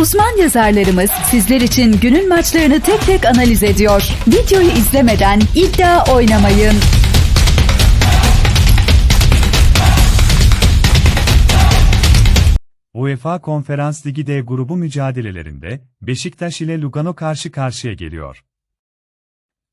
Uzman yazarlarımız sizler için günün maçlarını tek tek analiz ediyor. Videoyu izlemeden iddia oynamayın. UEFA Konferans Ligi D grubu mücadelelerinde Beşiktaş ile Lugano karşı karşıya geliyor.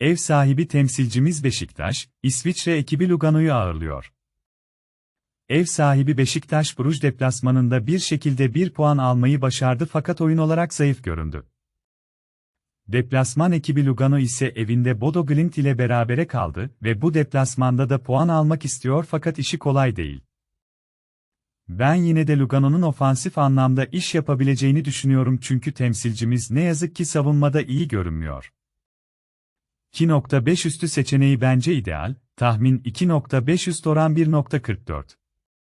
Ev sahibi temsilcimiz Beşiktaş, İsviçre ekibi Lugano'yu ağırlıyor. Ev sahibi Beşiktaş Bruges deplasmanında bir şekilde bir puan almayı başardı fakat oyun olarak zayıf göründü. Deplasman ekibi Lugano ise evinde Bodo Glimt ile berabere kaldı ve bu deplasmanda da puan almak istiyor fakat işi kolay değil. Ben yine de Lugano'nun ofansif anlamda iş yapabileceğini düşünüyorum çünkü temsilcimiz ne yazık ki savunmada iyi görünmüyor. 2.5 üstü seçeneği bence ideal, tahmin 2.5 üst oran 1.44.